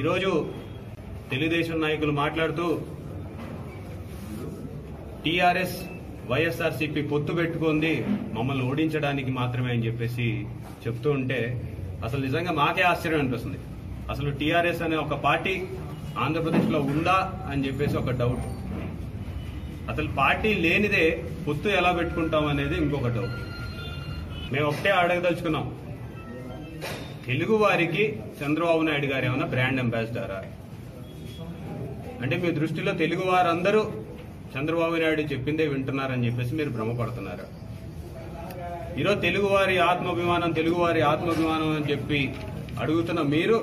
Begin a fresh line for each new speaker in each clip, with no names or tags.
ఈరోజు తెలుగుదేశం నాయకులు మాట్లాడుతూ టీఆర్ఎస్ వైఎస్ఆర్సీపీ పొత్తు పెట్టుకుంది మమ్మల్ని ఓడించడానికి మాత్రమే అని చెప్పేసి చెప్తూ ఉంటే అసలు నిజంగా మాకే ఆశ్చర్యం అనిపిస్తుంది. అసలు టీఆర్ఎస్ అనే ఒక పార్టీ ఆంధ్రప్రదేశ్లో ఉందా అని చెప్పేసి ఒక డౌట్ అసలు పార్టీ లేనిదే పొత్తు ఎలా పెట్టుకుంటాం అనేది ఇంకొక డౌట్ మేము ఒకటే అడగదలుచుకున్నాం. తెలుగు వారికి చంద్రబాబు నాయుడు గారు ఏమైనా బ్రాండ్ అంబాసిడరా? అంటే మీ దృష్టిలో తెలుగు వారందరూ చంద్రబాబు నాయుడు చెప్పిందే వింటున్నారని చెప్పేసి మీరు భ్రమపడుతున్నారు. ఈరోజు తెలుగువారి ఆత్మాభిమానం తెలుగువారి ఆత్మాభిమానం అని చెప్పి అడుగుతున్న మీరు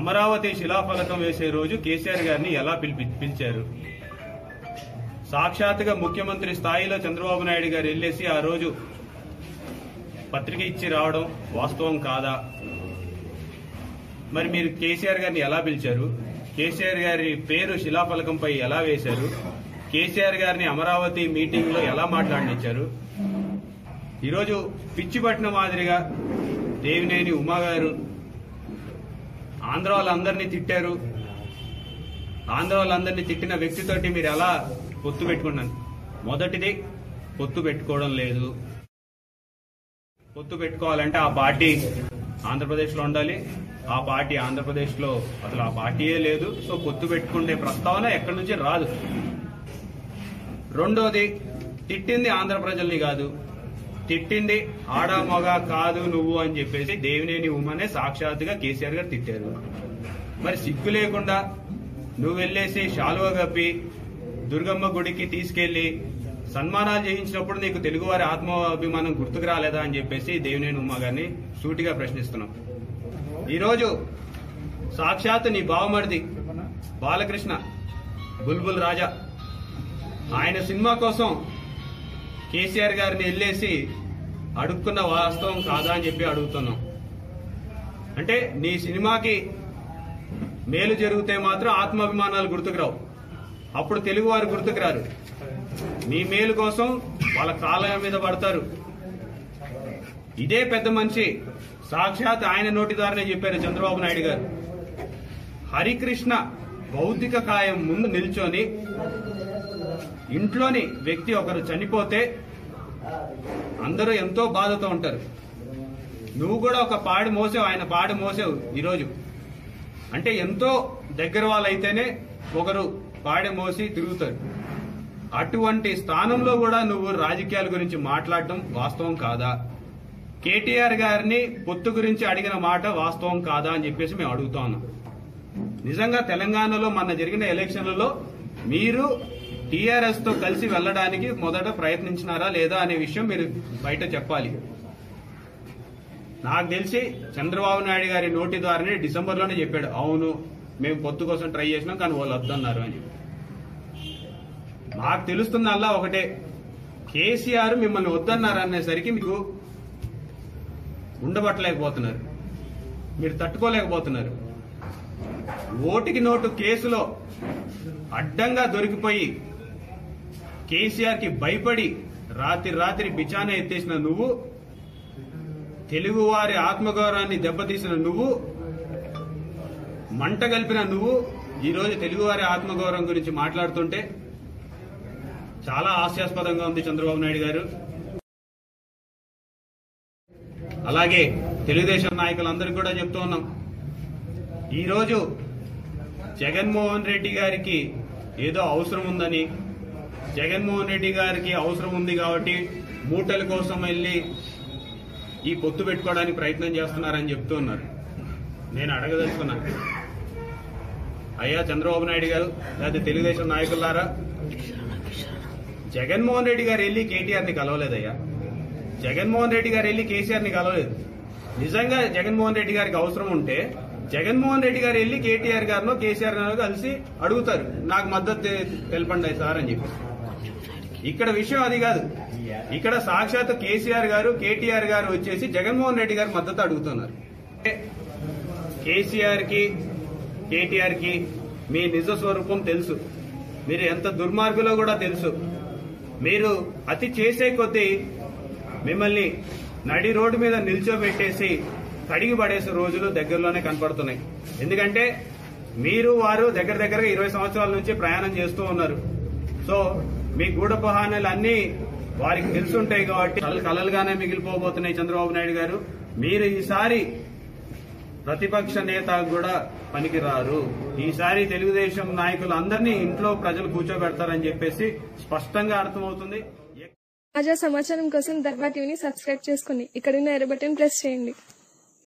అమరావతి శిలాఫలకం వేసే రోజు కేసీఆర్ గారిని ఎలా పిలిపి పిలిచారు? సాక్షాత్తుగా ముఖ్యమంత్రి స్థాయిలో చంద్రబాబు నాయుడు గారు వెళ్ళేసి ఆ రోజు పత్రిక ఇచ్చి రావడం వాస్తవం కాదా? మరి మీరు కేసీఆర్ గారిని ఎలా పిలిచారు? కేసీఆర్ గారి పేరు శిలాఫలకంపై ఎలా వేశారు? కేసీఆర్ గారిని అమరావతి మీటింగ్లో ఎలా మాట్లాడినిచ్చారు? ఈరోజు పిచ్చిపట్నం మాదిరిగా దేవినేని ఉమా గారు ఆంధ్ర వాళ్ళందరినీ తిట్టారు. ఆంధ్ర వాళ్ళందరినీ తిట్టిన వ్యక్తితోటి మీరు ఎలా పొత్తు పెట్టుకున్నాను మొదటిది పొత్తు పెట్టుకోవడం లేదు. పొత్తు పెట్టుకోవాలంటే ఆ పార్టీ ఆంధ్రప్రదేశ్లో ఉండాలి. ఆ పార్టీ ఆంధ్రప్రదేశ్లో అసలు ఆ పార్టీయే లేదు. సో పొత్తు పెట్టుకునే ప్రస్తావన ఎక్కడి నుంచి రాదు. రెండోది తిట్టింది ఆంధ్ర ప్రజల్ని కాదు. తిట్టింది ఆడ మగ కాదు నువ్వు అని చెప్పేసి దేవినేని ఉమ్మనే సాక్షాత్తుగా కేసీఆర్ గారు తిట్టారు. మరి సిగ్గు లేకుండా నువ్వు వెళ్ళేసి శాలువ కప్పి దుర్గమ్మ గుడికి తీసుకెళ్ళి సన్మానాలు చేయించినప్పుడు నీకు తెలుగువారి ఆత్మాభిమానం గుర్తుకు రాలేదా అని చెప్పేసి దేవినేని ఉమ్మ గారిని సూటిగా ప్రశ్నిస్తున్నాం. ఈరోజు సాక్షాత్ నీ బావమరిది బాలకృష్ణ బుల్బుల్ రాజా. ఆయన సినిమా కోసం కేసీఆర్ గారిని వెళ్ళేసి అడుక్కున్న వాస్తవం కాదా అని చెప్పి అడుగుతున్నాం. అంటే నీ సినిమాకి మేలు జరిగితే మాత్రం ఆత్మాభిమానాలు గుర్తుకురావు అప్పుడు తెలుగు వారు గుర్తుకు రారు. మీ మేలు కోసం వాళ్ళ కాలయం మీద పడతారు. ఇదే పెద్ద మనిషి. సాక్షాత్ ఆయన నోటి ద్వారానే చెప్పారు చంద్రబాబు నాయుడు గారు. హరికృష్ణ భౌతిక కాయం ముందు నిల్చొని ఇంట్లోని వ్యక్తి ఒకరు చనిపోతే అందరూ ఎంతో బాధతో ఉంటారు. నువ్వు కూడా ఒక పాడి మోసావు ఆయన పాడి మోసావు ఈరోజు. అంటే ఎంతో దగ్గర వాళ్ళైతేనే ఒకరు పాడెమోసి తిరుగుతారు. అటువంటి స్థానంలో కూడా నువ్వు రాజకీయాల గురించి మాట్లాడటం వాస్తవం కాదా? కేటీఆర్ గారిని పొత్తు గురించి అడిగిన మాట వాస్తవం కాదా అని చెప్పేసి మేము అడుగుతా ఉన్నాం. నిజంగా తెలంగాణలో మొన్న జరిగిన ఎలక్షన్లలో మీరు టీఆర్ఎస్తో కలిసి వెళ్ళడానికి మొదట ప్రయత్నించినారా లేదా అనే విషయం మీరు బయట చెప్పాలి. నాకు తెలిసి చంద్రబాబు నాయుడు గారి నోటి ద్వారానే డిసెంబర్లోనే చెప్పాడు. అవును మేము పొత్తు కోసం ట్రై చేసినాం కానీ వాళ్ళు వద్దన్నారు అని మాకు నాకు తెలుస్తుందల్లా ఒకటే కేసీఆర్ మిమ్మల్ని వద్దన్నారు అనేసరికి మీకు ఉండబట్టలేకపోతున్నారు మీరు తట్టుకోలేకపోతున్నారు. ఓటికి నోటు కేసులో అడ్డంగా దొరికిపోయి కేసీఆర్కి భయపడి రాత్రి రాత్రి బిచాన ఎత్తేసిన నువ్వు తెలుగువారి ఆత్మగౌరవాన్ని దెబ్బతీసిన నువ్వు మంట కలిపిన నువ్వు ఈరోజు తెలుగువారి ఆత్మగౌరవం గురించి మాట్లాడుతుంటే చాలా హాస్యాస్పదంగా ఉంది చంద్రబాబు నాయుడు గారు. అలాగే తెలుగుదేశం నాయకులందరికీ కూడా చెప్తూ ఉన్నాం. ఈరోజు జగన్మోహన్ రెడ్డి గారికి ఏదో అవసరం ఉందని జగన్మోహన్ రెడ్డి గారికి అవసరం ఉంది కాబట్టి మూటల కోసం వెళ్ళి ఈ పొత్తు పెట్టుకోవడానికి ప్రయత్నం చేస్తున్నారని చెప్తూ ఉన్నారు. నేను అడగదలుచుకున్నాను అయ్యా చంద్రబాబు నాయుడు గారు లేదా తెలుగుదేశం నాయకులారా జగన్మోహన్ రెడ్డి గారు వెళ్ళి కేటీఆర్ని కలవలేదయ్యా. జగన్మోహన్ రెడ్డి గారు వెళ్ళి కేసీఆర్ని కలవలేదు. నిజంగా జగన్మోహన్ రెడ్డి గారికి అవసరం ఉంటే జగన్మోహన్ రెడ్డి గారు వెళ్ళి కేటీఆర్ గారినో కేసీఆర్ గారినో కలిసి అడుగుతారు. నాకు మద్దతు తెలపండి సార్ అని చెప్పి. ఇక్కడ విషయం అది కాదు. ఇక్కడ సాక్షాత్ కేసీఆర్ గారు కేటీఆర్ గారు వచ్చేసి జగన్మోహన్ రెడ్డి గారు మద్దతు అడుగుతున్నారు. కేసీఆర్కి కేటీఆర్కి మీ నిజ స్వరూపం తెలుసు. మీరు ఎంత దుర్మార్గులో కూడా తెలుసు. మీరు అతి చేసే కొద్దీ మిమ్మల్ని నడి రోడ్డు మీద నిల్చోబెట్టేసి కడిగి పడేసే రోజులు దగ్గరలోనే కనపడుతున్నాయి. ఎందుకంటే మీరు వారు దగ్గర దగ్గరగా ఇరవై సంవత్సరాల నుంచి ప్రయాణం చేస్తూ ఉన్నారు. సో మీ గూఢపు అన్నీ వారికి తెలుసుంటాయి కాబట్టి కలలుగానే మిగిలిపోబోతున్నాయి చంద్రబాబు నాయుడు గారు. మీరు ఈసారి ప్రతిపక్ష నేత కూడా పనికిరారు. ఈసారి తెలుగుదేశం నాయకులు అందరినీ ఇంట్లో ప్రజలు కూర్చోబెడతారని చెప్పేసి స్పష్టంగా అర్థమవుతుంది.
తాజా సమాచారం కోసం దర్బా టీవీని సబ్స్క్రైబ్ చేసుకుని ఇక్కడ ఉన్న ఎర్ర బటన్ ప్రెస్ చేయండి.